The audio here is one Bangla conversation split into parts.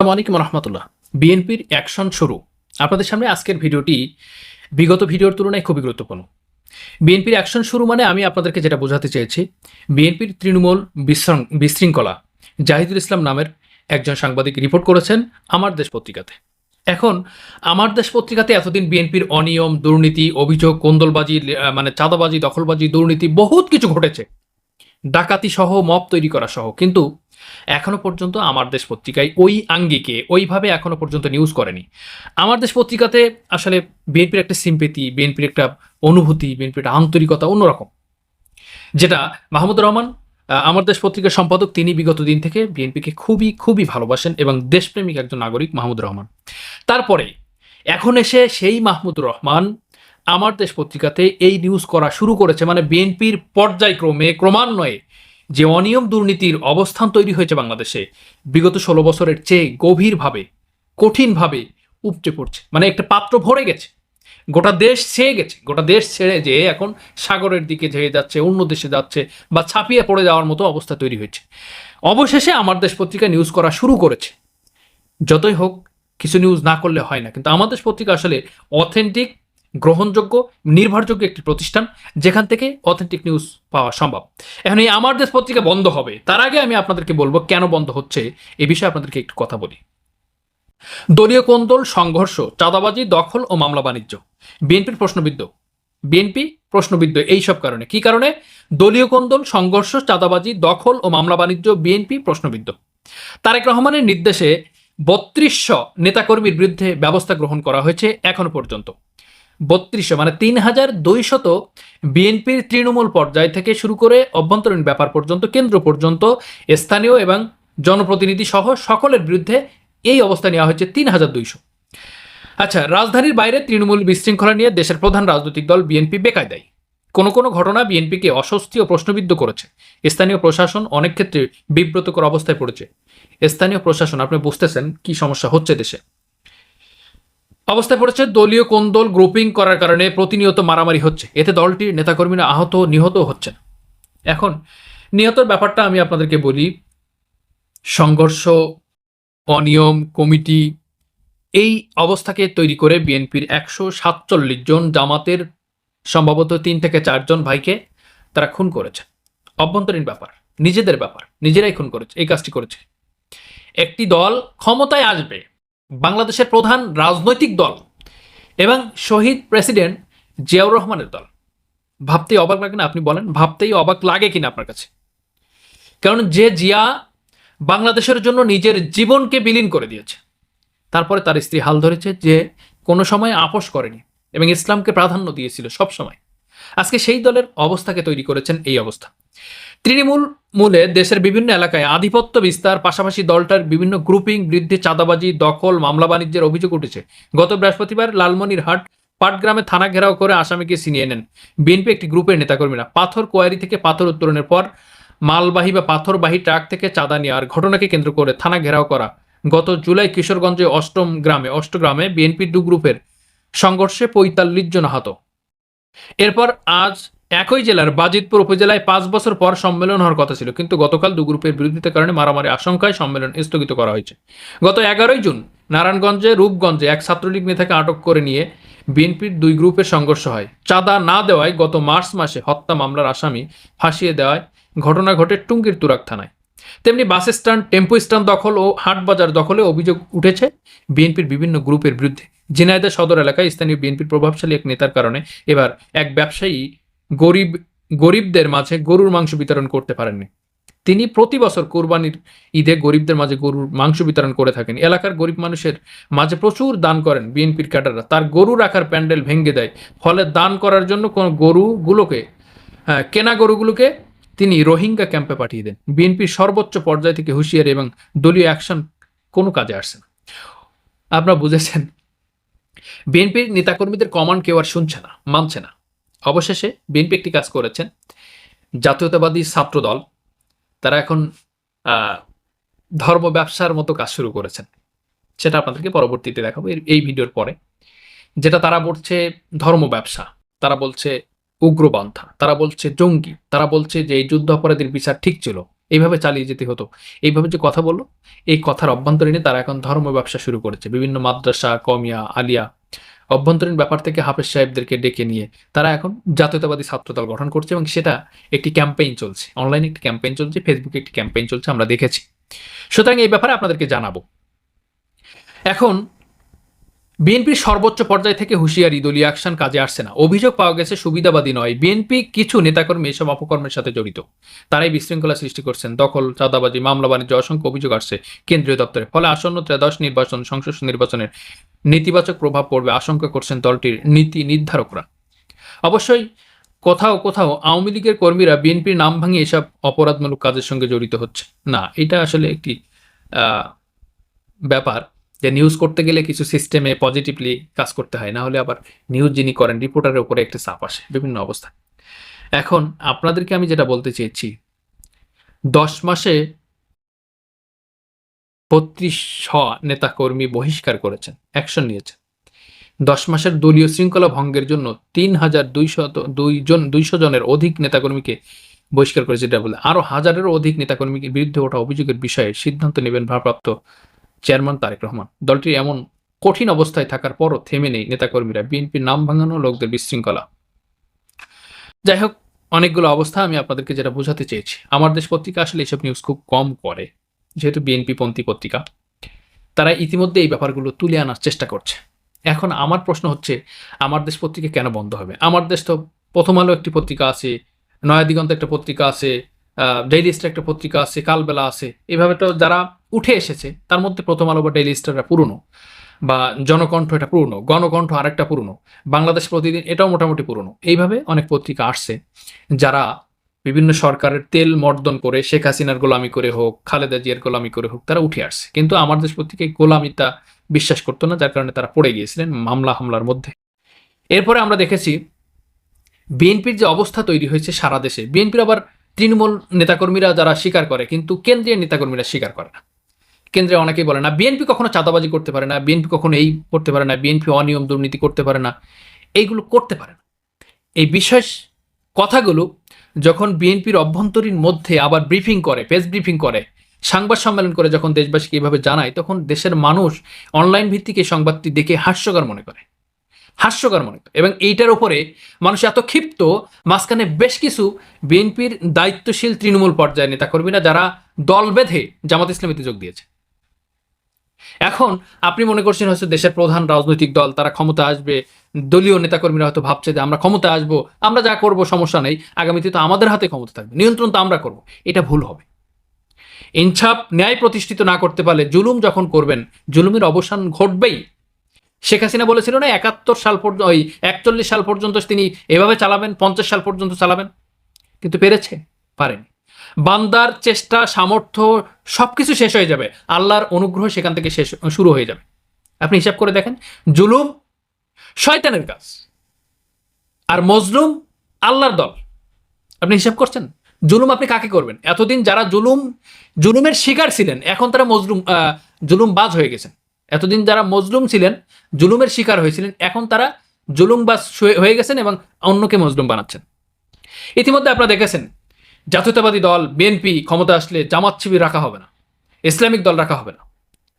আসসালামু আলাইকুম রহমতুল্লাহ। বিএনপির অ্যাকশন শুরু। আপনাদের সামনে আজকের ভিডিওটি বিগত ভিডিওর তুলনায় খুবই গুরুত্বপূর্ণ। বিএনপির অ্যাকশন শুরু মানে আমি আপনাদেরকে যেটা বোঝাতে চেয়েছি, বিএনপির তৃণমূল বিশৃং- বিশৃঙ্খলা। জাহিদুল ইসলাম নামের একজন সাংবাদিক রিপোর্ট করেছেন আমার দেশ পত্রিকাতে। এখন আমার দেশ পত্রিকাতে এতদিন বিএনপির অনিয়ম, দুর্নীতি, অভিযোগ, কোন্দলবাজি মানে চাঁদাবাজি, দখলবাজি, দুর্নীতি বহুত কিছু ঘটেছে। ডাকাতি সহ মপ তৈরি করা সহ। কিন্তু এখনও পর্যন্ত আমার দেশ পত্রিকায় ওই আঙ্গিকে ওইভাবে এখনও পর্যন্ত নিউজ করেনি। আমার দেশ পত্রিকাতে আসলে বিএনপির একটা সিম্পেতি বিএনপির একটা অনুভূতি, বিএনপির একটা আন্তরিকতা অন্যরকম। যেটা মাহমুদুর রহমান আমার দেশ পত্রিকার সম্পাদক, তিনি বিগত দিন থেকে বিএনপিকে খুবই খুবই ভালোবাসেন এবং দেশপ্রেমিক একজন নাগরিক মাহমুদুর রহমান। তারপরে এখন এসে সেই মাহমুদুর রহমান আমার দেশ পত্রিকাতে এই নিউজ করা শুরু করেছে মানে বিএনপির পর্যায়ক্রমে, ক্রমান্বয়ে যে অনিয়ম দুর্নীতির অবস্থান তৈরি হয়েছে বাংলাদেশে, বিগত ষোলো বছরের চেয়ে গভীরভাবে, কঠিনভাবে উপচে পড়ছে। মানে একটা পাত্র ভরে গেছে। গোটা দেশ ছেয়ে গেছে। গোটা দেশ ছেড়ে যে এখন সাগরের দিকে ঝেয়ে যাচ্ছে, অন্য দেশে যাচ্ছে বা ছাপিয়ে পড়ে যাওয়ার মতো অবস্থা তৈরি হয়েছে। অবশেষে আমার দেশ পত্রিকা নিউজ করা শুরু করেছে। যতই হোক, কিছু নিউজ না করলে হয় না। কিন্তু আমাদের পত্রিকা আসলে অথেন্টিক গ্রহণযোগ্য, নির্ভরযোগ্য একটি প্রতিষ্ঠান যেখান থেকে অথেন্টিক নিউজ পাওয়া সম্ভব। এখন এই আমার দেশ পত্রিকা বন্ধ হবে। তার আগে আমি আপনাদেরকে বলব কেন বন্ধ হচ্ছে, এ বিষয়ে আপনাদেরকে একটু কথা বলি। দলীয় কোন্দল সংঘর্ষ, চাঁদাবাজি, দখল ও মামলা বাণিজ্য? বিএনপির প্রশ্নবিদ্ধ। বিএনপি প্রশ্নবিদ্ধ এইসব কারণে। কি কারণে? দলীয় কোন্দল সংঘর্ষ, চাঁদাবাজি, দখল ও মামলা বাণিজ্য, বিএনপি প্রশ্নবিদ্ধ। তারেক রহমানের নির্দেশে বত্রিশশো নেতাকর্মীর বিরুদ্ধে ব্যবস্থা গ্রহণ করা হয়েছে এখনও পর্যন্ত। বত্রিশশো মানে তিন হাজার দুইশত বিএনপির তৃণমূল পর্যায় থেকে শুরু করে অভ্যন্তরীণ ব্যাপার পর্যন্ত, কেন্দ্র পর্যন্ত স্থানীয় এবং জনপ্রতিনিধি সহ সকলের বিরুদ্ধে এই অবস্থা নেওয়া হয়েছে তিন হাজার দুইশো। আচ্ছা রাজধানীর বাইরে তৃণমূল বিশৃঙ্খলা নিয়ে দেশের প্রধান রাজনৈতিক দল বিএনপি বেকায় দেয় কোনো কোনো ঘটনা বিএনপিকে অস্বস্তি ও প্রশ্নবিদ্ধ করেছে। স্থানীয় প্রশাসন অনেক ক্ষেত্রে বিব্রতকর অবস্থায় পড়েছে। স্থানীয় প্রশাসন, আপনি বুঝতেছেন কি সমস্যা হচ্ছে দেশে? অবস্থায় পড়েছে দলীয় কোন্দল গ্রুপিং করার কারণে প্রতিনিয়ত মারামারি হচ্ছে। এতে দলটির নেতাকর্মীরা আহত, নিহত হচ্ছেন। এখন, নিহতর ব্যাপারটা আমি আপনাদেরকে বলি। সংঘর্ষ, অনিয়ম, কমিটি, এই অবস্থাকে তৈরি করে বিএনপির একশো সাতচল্লিশ জন জামাতের সম্ভবত তিন থেকে চারজন ভাইকে তারা খুন করেছে। অভ্যন্তরীণ ব্যাপার, নিজেদের ব্যাপার, নিজেরাই খুন করেছে, এই কাজটি করেছে। একটি দল ক্ষমতায় আসবে বাংলাদেশের প্রধান রাজনৈতিক দল এবং শহীদ প্রেসিডেন্ট জিয়াউর রহমানের দল। ভাবতেই অবাক লাগে না, আপনি বলেন, ভাবতেই অবাক লাগে কিনা আপনার কাছে? কারণ যে জিয়া বাংলাদেশের জন্য নিজের জীবনকে বিলীন করে দিয়েছে, তারপরে তার স্ত্রী হাল ধরেছে যে কোনো সময় আপোষ করেনি এবং ইসলামকে প্রাধান্য দিয়েছিল সব সময় আজকে সেই দলের অবস্থাকে তৈরি করেছেন এই অবস্থা। তৃণমূল মূলে দেশের বিভিন্ন এলাকায় আধিপত্য বিস্তার, পাশাপাশি দলটার বিভিন্ন গ্রুপিং বৃদ্ধি, চাঁদাবাজি, দখল, মামলা বাণিজ্যের অভিযোগ উঠেছে। গত বৃহস্পতিবার লালমনিরহাট পাটগ্রামে থানা ঘেরাও করে আসামিকে ছিনিয়ে নেন। বিএনপি একটি গ্রুপের নেতাকর্মীরা পাথর কোয়ারি থেকে পাথর উত্তোলনের পর মালবাহী বা পাথরবাহী ট্রাক থেকে চাঁদা নেওয়ার ঘটনাকে কেন্দ্র করে থানা ঘেরাও করা। গত জুলাই কিশোরগঞ্জে অষ্টম গ্রামে, অষ্টগ্রামে বিএনপি দু গ্রুপের সংঘর্ষে পঁয়তাল্লিশ জন আহত। এরপর আজ একই জেলার বাজিতপুর উপজেলায় পাঁচ বছর পর সম্মেলন হওয়ার কথা ছিল, কিন্তু গতকাল দু গ্রুপের বিরোধিতার কারণে মারামারি আশঙ্কায় সম্মেলন স্থগিত করা হয়েছে। গত এগারোই জুন নারায়ণগঞ্জে রূপগঞ্জে এক ছাত্রলীগ নেতাকে আটক করে নিয়ে বিএনপির দুই গ্রুপের সংঘর্ষ হয়। চাঁদা না দেওয়ায় গত মার্চ মাসে হত্যা মামলার আসামি ফাঁসিয়ে দেওয়ায় ঘটনা ঘটে টুঙ্গির তুরাক থানায়। তেমনি বাস স্ট্যান্ড, টেম্পো স্ট্যান্ড দখল ও হাট বাজার দখলে অভিযোগ উঠেছে বিএনপির বিভিন্ন গ্রুপের বিরুদ্ধে। ঝিনাইদহ সদর এলাকায় স্থানীয় বিএনপির প্রভাবশালী এক নেতার কারণে এবার এক ব্যবসায়ী গরিব, গরিবদের মাঝে গরুর মাংস বিতরণ করতে পারেননি। তিনি প্রতি বছর কোরবানির ঈদে গরিবদের মাঝে গরুর মাংস বিতরণ করে থাকেন। এলাকার গরিব মানুষের মাঝে প্রচুর দান করেন বিএনপির ক্যাডাররা। তার গরু রাখার প্যান্ডেল ভেঙে দেয়। ফলে দান করার জন্য কোনো গরুগুলোকে হ্যাঁ কেনা গরুগুলোকে তিনি রোহিঙ্গা ক্যাম্পে পাঠিয়ে দেন। বিএনপির সর্বোচ্চ পর্যায় থেকে হুঁশিয়ারি এবং দলীয় অ্যাকশন কোনো কাজে আসছে না। আপনারা বুঝেছেন, বিএনপির নেতাকর্মীদের কমান্ড কেউ আর শুনছে না, মানছে না। অবশেষে বিএনপি একটি কাজ করেছেন। জাতীয়তাবাদী ছাত্র দল তারা এখন ধর্ম ব্যবসার মতো কাজ শুরু করেছেন। সেটা আপনাদেরকে পরবর্তীতে দেখাবো। এই ভিডিওর পরে। যেটা তারা বলছে ধর্ম ব্যবসা, তারা বলছে উগ্রপন্থা, তারা বলছে জঙ্গি, তারা বলছে যে এই যুদ্ধ অপরাধীর বিচার ঠিক ছিল, এইভাবে চালিয়ে যেতে হতো। এইভাবে যে কথা বলল, এই কথার অভ্যন্তরীণে তারা এখন ধর্ম ব্যবসা শুরু করেছে। বিভিন্ন মাদ্রাসা কমিয়া আলিয়া অভ্যন্তরীণ ব্যাপার থেকে হাফেজ সাহেবদেরকে ডেকে নিয়ে তারা এখন জাতীয়তাবাদী ছাত্রদল গঠন করছে এবং সেটা একটি ক্যাম্পেইন চলছে। অনলাইনে একটি ক্যাম্পেইন চলছে, ফেসবুকে একটি ক্যাম্পেইন চলছে, আমরা দেখেছি। সুতরাং এই ব্যাপারে আপনাদেরকে জানাব। এখন বিএনপির সর্বোচ্চ পর্যায় থেকে হুঁশিয়ারি, দলীয় অ্যাকশন কাজে আসছে না। অভিযোগ পাওয়া গেছে, সুবিধাবাদী নয়। বিএনপি কিছু নেতাকর্মী এসব অপকর্মের সাথে জড়িত। তারাই বিশৃঙ্খলা সৃষ্টি করছেন। দখল, চাঁদাবাজি, মামলা, বাণিজ্য অসংখ্য অভিযোগ আসছে কেন্দ্রীয় দপ্তরে। ফলে আসন্ন ত্রয়োদশ নির্বাচন, সংসদ নির্বাচনের নেতিবাচক প্রভাব পড়বে আশঙ্কা করছেন দলটির নীতি নির্ধারকরা। অবশ্যই কোথাও কোথাও আওয়ামী লীগের কর্মীরা বিএনপির নাম ভাঙিয়ে এসব অপরাধমূলক কাজের সঙ্গে জড়িত হচ্ছে। না, এটা আসলে একটি ব্যাপার। যে নিউজ করতে গেলে কিছু সিস্টেমে পজিটিভলি কাজ করতে হয়, না হলে আবার নিউজ যিনি করেন রিপোর্টারের উপরে একটি চাপ আসে, বিভিন্ন অবস্থায় এখন আপনাদেরকে আমি যেটা বলতে চেয়েছি, দশ মাসে বত্রিশ শ নেতাকর্মী বহিষ্কার করেছেন অ্যাকশন নিয়েছেন। দশ মাসের দলীয় শৃঙ্খলা ভঙ্গের জন্য তিন হাজার দুইশত দুইজন দুইশো জনের অধিক নেতাকর্মীকে বহিষ্কার করেছে এটা বলে আরও হাজারেরও অধিক নেতাকর্মীকে বিরুদ্ধে ওঠা অভিযোগের বিষয়ে সিদ্ধান্ত নেবেন ভারপ্রাপ্ত চেয়ারম্যান তারেক রহমান। দলটি এমন কঠিন অবস্থায় থাকার পরও থেমে নেই। নেতাকর্মীরা বিএনপির নাম ভাঙানো লোকদের বিশৃঙ্খলা। যাই হোক, অনেকগুলো অবস্থা আমি আপনাদেরকে যেটা বোঝাতে চেয়েছি। আমার দেশ পত্রিকা আসলে এইসব নিউজ খুব কম করে। যেহেতু বিএনপি পন্থী পত্রিকা, তারা ইতিমধ্যে এই ব্যাপারগুলো তুলে আনার চেষ্টা করছে। এখন আমার প্রশ্ন হচ্ছে, আমার দেশ পত্রিকা কেন বন্ধ হবে? আমার দেশ তো প্রথম আলো একটি পত্রিকা আছে, নয়া দিগন্ত একটা পত্রিকা আছে ডেইলি স্টার একটা পত্রিকা আছে, কালবেলা আছে। এভাবে তো যারা উঠে এসেছে, তার মধ্যে প্রথম আলো বা ডেইলি স্টারটা পুরনো, বা জনকণ্ঠ এটা পুরনো, গণকণ্ঠ আরেকটা পুরনো, বাংলাদেশ প্রতিদিন এটাও মোটামুটি পুরনো। এইভাবে অনেক পত্রিকা আসছে, যারা বিভিন্ন সরকারের তেল মর্দন করে, শেখ হাসিনার গোলামি করে হোক, খালেদা জিয়ার গোলামি করে হোক, তারা উঠে আসছে। কিন্তু আমার দেশ পত্রিকায় গোলামিতা বিশ্বাস করতো না, যার কারণে তারা পড়ে গিয়েছিলেন মামলা হামলার মধ্যে। এরপরে আমরা দেখেছি, বিএনপির যে অবস্থা তৈরি হয়েছে সারা দেশে, বিএনপির আবার তৃণমূল নেতাকর্মীরা যারা স্বীকার করে, কিন্তু কেন্দ্রীয় নেতাকর্মীরা স্বীকার করে না। কেন্দ্রে অনেকেই বলে না, বিএনপি কখনো চাঁদাবাজি করতে পারে না, বিএনপি কখনো এই করতে পারে না, বিএনপি অনিয়ম দুর্নীতি করতে পারে না, এইগুলো করতে পারে না। এই বিশেষ কথাগুলো যখন বিএনপির অভ্যন্তরীণ মধ্যে আবার ব্রিফিং করে, প্রেস ব্রিফিং করে, সংবাদ সম্মেলন করে যখন দেশবাসীকে এইভাবে জানায়, তখন দেশের মানুষ অনলাইন ভিত্তিক এই সংবাদটি দেখে হাস্যকর মনে করে। হাস্যকর মনে এবং এইটার উপরে মানুষ এত ক্ষিপ্ত, মাঝখানে বেশ কিছু বিএনপির দায়িত্বশীল তৃণমূল পর্যায়ের নেতাকর্মীরা যারা দল বেঁধে জামাত ইসলামীতে যোগ দিয়েছে। এখন আপনি মনে করছেন হয়তো দেশের প্রধান রাজনৈতিক দল, তারা ক্ষমতা আসবে, দলীয় নেতাকর্মীরা হয়তো ভাবছে যে আমরা ক্ষমতা আসব, আমরা যা করব সমস্যা নেই, আগামীতে তো আমাদের হাতে ক্ষমতা থাকবে, নিয়ন্ত্রণ তো আমরা করব, এটা ভুল হবে। ইনসাফ ন্যায় প্রতিষ্ঠিত না করতে পারলে জুলুম যখন করবেন, জুলুমের অবসান ঘটবেই। শেখ হাসিনা বলেছিল না, একাত্তর সাল পর্যন্ত ওই একচল্লিশ সাল পর্যন্ত তিনি এভাবে চালাবেন, পঞ্চাশ সাল পর্যন্ত চালাবেন। কিন্তু পেরেছে, পারেনি। বান্দার চেষ্টা, সামর্থ্য সব কিছু শেষ হয়ে যাবে। আল্লাহর অনুগ্রহ সেখান থেকে শেষ, শুরু হয়ে যাবে। আপনি হিসাব করে দেখেন, জুলুম শয়তানের কাজ। আর মজলুম আল্লাহর দল। আপনি হিসাব করছেন, জুলুম আপনি কাকে করবেন? এতদিন যারা জুলুম, জুলুমের শিকার ছিলেন, এখন তারা মজলুম জুলুম বাজ হয়ে গেছেন। এতদিন যারা মজলুম ছিলেন, জুলুমের শিকার হয়েছিলেন, এখন তারা জুলুমবাজ হয়ে- হয়ে গেছেন এবং অন্যকে মজলুম বানাচ্ছেন। ইতিমধ্যে আপনারা দেখেছেন, জাতীয়তাবাদী দল বিএনপি ক্ষমতা আসলে জামাত শিবির রাখা হবে না, ইসলামিক দল রাখা হবে না।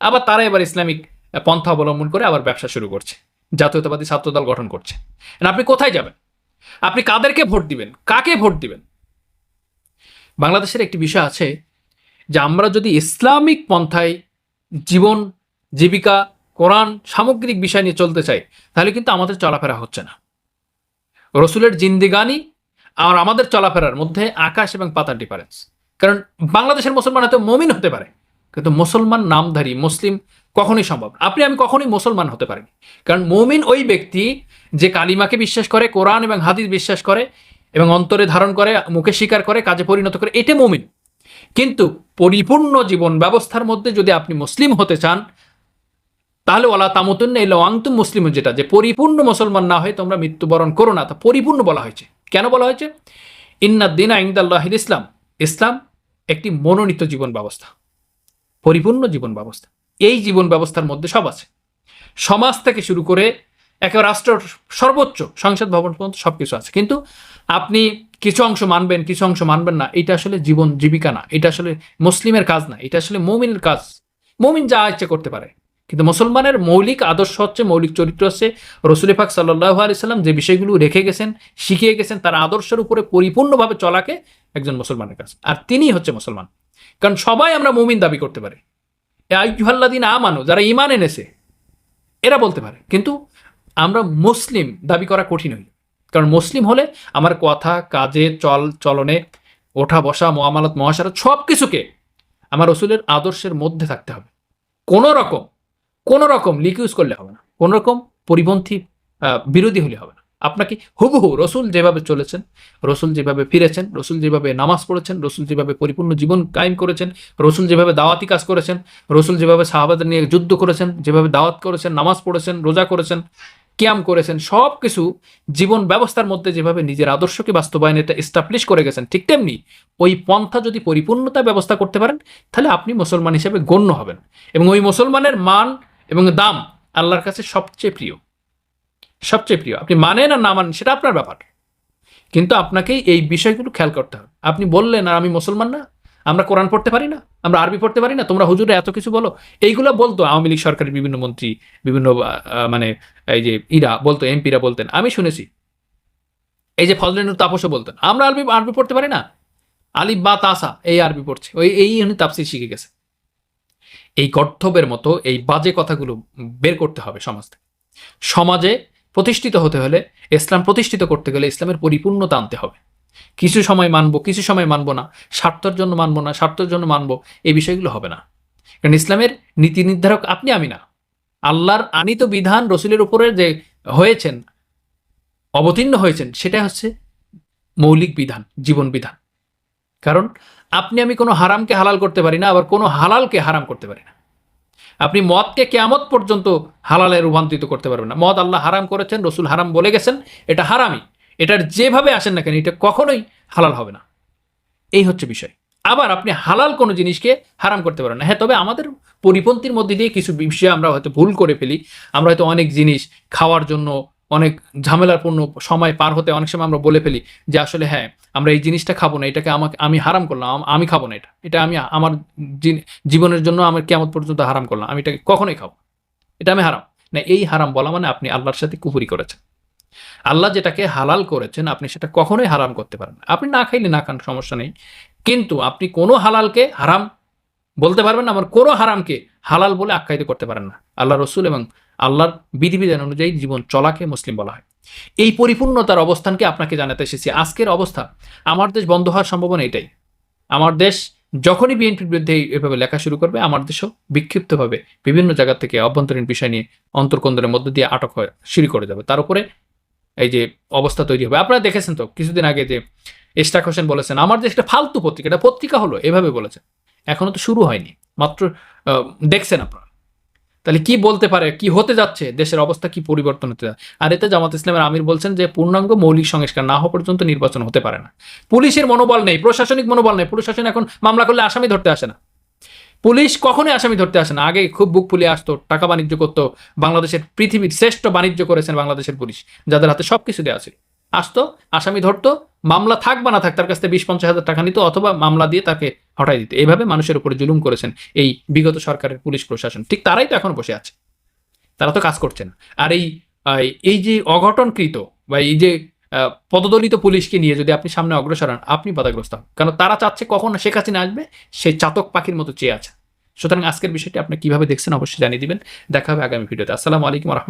আবার তারা এবার ইসলামিক পন্থা অবলম্বন করে আবার ব্যবসা শুরু করছে, জাতীয়তাবাদী ছাত্র দল গঠন করছে। আপনি কোথায় যাবেন? আপনি কাদেরকে ভোট দিবেন? কাকে ভোট দিবেন? বাংলাদেশের একটি বিষয় আছে যে আমরা যদি ইসলামিক পন্থায় জীবন জীবিকা, কোরআন সামগ্রিক বিষয় নিয়ে চলতে চাই, তাহলে কিন্তু আমাদের চলাফেরা হচ্ছে না। রসুলের জিন্দিগানি আর আমাদের চলাফেরার মধ্যে আকাশ এবং পাতার ডিফারেন্স কারণ বাংলাদেশের মুসলমান হয়তো মমিন হতে পারে, কিন্তু মুসলমান নামধারী, মুসলিম কখনোই সম্ভব আপনি, আমি কখনোই মুসলমান হতে পারিনি। কারণ মমিন ওই ব্যক্তি যে কালিমাকে বিশ্বাস করে, কোরআন এবং হাদিস বিশ্বাস করে এবং অন্তরে ধারণ করে, মুখে স্বীকার করে, কাজে পরিণত করে, এটা মমিন। কিন্তু পরিপূর্ণ জীবন ব্যবস্থার মধ্যে যদি আপনি মুসলিম হতে চান তাহলে ওলা তামতুন এলো আংতুম মুসলিম যেটা যে পরিপূর্ণ মুসলমান না হয়ে তোমরা মৃত্যুবরণ করো না। তা পরিপূর্ণ বলা হয়েছে। কেন বলা হয়েছে? ইন্নাদ্দিন আইন্দাল্লাহিদ ইসলাম। ইসলাম একটি মনোনীত জীবন ব্যবস্থা, পরিপূর্ণ জীবন ব্যবস্থা। এই জীবন ব্যবস্থার মধ্যে সব আছে। সমাজ থেকে শুরু করে একেবারে রাষ্ট্র, সর্বোচ্চ সংসদ ভবন পর্যন্ত সব কিছু আছে। কিন্তু আপনি কিছু অংশ মানবেন, কিছু অংশ মানবেন না, এটা আসলে জীবন জীবিকা না। এটা আসলে মুসলিমের কাজ না, এটা আসলে মৌমিনের কাজ। মৌমিন যা ইচ্ছে করতে পারে। কিন্তু মুসলমানের মৌলিক আদর্শ হচ্ছে, মৌলিক চরিত্র হচ্ছে রসুল পাক সাল্লাহ আলিয়াল্লাম যে বিষয়গুলো রেখে গেছেন, শিখিয়ে গেছেন, তার আদর্শের উপরে পরিপূর্ণভাবে চলাকে একজন মুসলমানের কাছে। আর তিনিই হচ্ছে মুসলমান। কারণ সবাই আমরা মৌমিন দাবি করতে পারি। আইহাল্লাদিন আমানো, যারা ইমান এনেছে, এরা বলতে পারে। কিন্তু আমরা মুসলিম দাবি করা কঠিন হইল কারণ মুসলিম হলে আমার কথা, কাজে, চল, চলনে, ওঠা, বসা, মহামালত, মহাসারত সব কিছুকে আমার রসুলের আদর্শের মধ্যে থাকতে হবে। কোনো রকম কোনো রকম লিকিউজ করলে হবে না। কোনো রকম পরিপন্থী বিরোধী হলে হবে না। আপনাকে হুবহু রসুল যেভাবে চলেছেন, রসুল যেভাবে ফিরেছেন, রসুল যেভাবে নামাজ পড়েছেন, রসুল যেভাবে পরিপূর্ণ জীবন কায়েম করেছেন, রসুল যেভাবে দাওয়াতি কাজ করেছেন, রসুল যেভাবে সাহাবাদের নিয়ে যুদ্ধ করেছেন, যেভাবে দাওয়াত করেছেন, নামাজ পড়েছেন, রোজা করেছেন, কিয়াম করেছেন, সব কিছু জীবন ব্যবস্থার মধ্যে যেভাবে নিজের আদর্শকে বাস্তবায়ন এটা এস্টাবলিশ করে গেছেন, ঠিক তেমনি ওই পন্থা যদি পরিপূর্ণতা ব্যবস্থা করতে পারেন, তাহলে আপনি মুসলমান হিসেবে গণ্য হবেন। এবং ওই মুসলমানের মান এবং দাম আল্লাহর কাছে সবচেয়ে প্রিয়। সবচেয়ে প্রিয়। আপনি মানেন আর না মানেন সেটা আপনার ব্যাপার। কিন্তু আপনাকে এই বিষয়গুলো খেয়াল করতে হবে। আপনি বললেন, আর আমি মুসলমান না? আমরা কোরআন পড়তে পারি না? আমরা আরবি পড়তে পারি না? তোমরা হুজুরে এত কিছু বলো? এইগুলো বলতো আওয়ামী লীগ সরকারের বিভিন্ন মন্ত্রী, বিভিন্ন মানে এই যে ইরা বলতো, এমপিরা বলতেন। আমি শুনেছি। এই যে ফজলিনুর তাপসও বলতেন। আমরা আরবি আরবি পড়তে পারি না? আলিফ বা তাসা, এই আরবি পড়ছে। ওই, এই উনি তাপসির শিখে গেছে। এই কর্তব্যের মতো এই বাজে কথাগুলো বের করতে হবে সমাজ থেকে সমাজে প্রতিষ্ঠিত হতে হলে, ইসলাম প্রতিষ্ঠিত করতে গেলে ইসলামের পরিপূর্ণতা আনতে হবে। কিছু সময় মানবো, কিছু সময় মানবো না, স্বার্থের জন্য মানবো না, স্বার্থের জন্য মানবো, এই বিষয়গুলো হবে না। কারণ ইসলামের নীতি নির্ধারক আপনি আমি না। আল্লাহর আনিত বিধান রসুলের উপরে যে হয়েছেন, অবতীর্ণ হয়েছেন সেটা হচ্ছে মৌলিক বিধান, জীবন বিধান। কারণ আপনি আমি কোনো হারামকে হালাল করতে পারি না, আবার কোনো হালালকে হারাম করতে পারি না। আপনি মদকে কেয়ামত পর্যন্ত হালালে রূপান্তরিত করতে পারবেন না। মদ আল্লাহ হারাম করেছেন, রসুল হারাম বলে গেছেন, এটা হারামই। এটার যেভাবে আসেন না কেন, এটা কখনোই হালাল হবে না। এই হচ্ছে বিষয়। আবার আপনি হালাল কোনো জিনিসকে হারাম করতে পারেন না। হ্যাঁ তবে আমাদের পরিপন্থীর মধ্যে দিয়ে কিছু বিষয়ে আমরা হয়তো ভুল করে ফেলি। আমরা হয়তো অনেক জিনিস খাওয়ার জন্য অনেক ঝামেলাপূর্ণ সময় পার হতে অনেক সময় আমরা বলে ফেলি যে আসলে হ্যাঁ আমরা এই জিনিসটা খাব না, এটাকে আমাকে, আমি হারাম করলাম, আমি খাব না এটা। এটা আমি আমার জীবনের জন্য আমার কেমন পর্যন্ত হারাম করলাম, আমি এটাকে কখনোই খাব এটা আমি হারাম। না, এই হারাম বলা মানে আপনি আল্লাহর সাথে কুপুরি করেছেন। আল্লাহ যেটাকে হালাল করেছেন, আপনি সেটা কখনোই হারাম করতে পারেন না। আপনি না খাইলে না খান, সমস্যা নেই। কিন্তু আপনি কোনো হালালকে হারাম বলতে পারবেন না আমার কোনো হারামকে হালাল বলে আখ্যায়িত করতে পারেন না। আল্লাহ রসুল এবং আল্লাহর বিধিবিধান অনুযায়ী জীবন চলাকে মুসলিম বলা হয়। এই পরিপূর্ণতার অবস্থানকে আপনাকে জানাতে এসেছি। আজকের অবস্থা, আমার দেশ বন্ধ হওয়ার সম্ভাবনা এটাই। আমার দেশ যখনই বিএনপির বিরুদ্ধে এভাবে লেখা শুরু করবে, আমার দেশও বিক্ষিপ্তভাবে বিভিন্ন জায়গা থেকে অভ্যন্তরীণ বিষয় নিয়ে অন্তর্কন্দরের মধ্য দিয়ে আটক হয়ে শুরু করে যাবে। তার উপরে এই যে অবস্থা তৈরি হবে, আপনারা দেখেছেন তো কিছুদিন আগে যে ইশতাক হোসেন বলেছেন, আমার দেশ একটা ফালতু পত্রিকা, এটা পত্রিকা হলো, এভাবে বলেছেন। এখনও তো শুরু হয়নি, মাত্র দেখছেন আপনারা। তাহলে কি বলতে পারে? কি হতে যাচ্ছে? দেশের অবস্থা কি পরিবর্তন হতে যাচ্ছে? আর এতে জামাত ইসলামের আমির বলছেন যে, পূর্ণাঙ্গ মৌলিক সংস্কার না হওয়া পর্যন্ত নির্বাচন হতে পারে না। পুলিশের মনোবল নেই, প্রশাসনিক মনোবল নেই। প্রশাসন এখন মামলা করলে আসামি ধরতে আসে না। পুলিশ কখনোই আসামি ধরতে আসে না। আগে খুব বুক ফুলিয়ে আসতো, টাকা বাণিজ্য করতো, বাংলাদেশের পৃথিবীর শ্রেষ্ঠ বাণিজ্য করেছেন বাংলাদেশের পুলিশ, যাদের হাতে সব কিছু দেওয়া আছে আসতো, আসামি ধরতো, মামলা থাক বা না থাক তার কাছ থেকে বিশ পঞ্চাশ হাজার টাকা নিত অথবা মামলা দিয়ে তাকে হটাই দিত। এইভাবে মানুষের উপরে জুলুম করেছেন এই বিগত সরকারের পুলিশ প্রশাসন। ঠিক তারাই তো এখন বসে আছে। তারা তো কাজ করছেন আর এই এই যে অঘটনকৃত বা এই যে পদদলিত পুলিশকে নিয়ে যদি আপনি সামনে অগ্রসর হন, আপনি বাধাগ্রস্ত হন। কারণ তারা চাচ্ছে কখন শেখ হাসিনা আসবে সেই চাতক পাখির মতো চেয়ে আছে। সুতরাং আজকের বিষয়টি আপনি কীভাবে দেখছেন অবশ্যই জানিয়ে দিবেন। দেখা হবে আগামী ভিডিওতে। আসসালামু আলাইকুম রহমতুল্লাহ।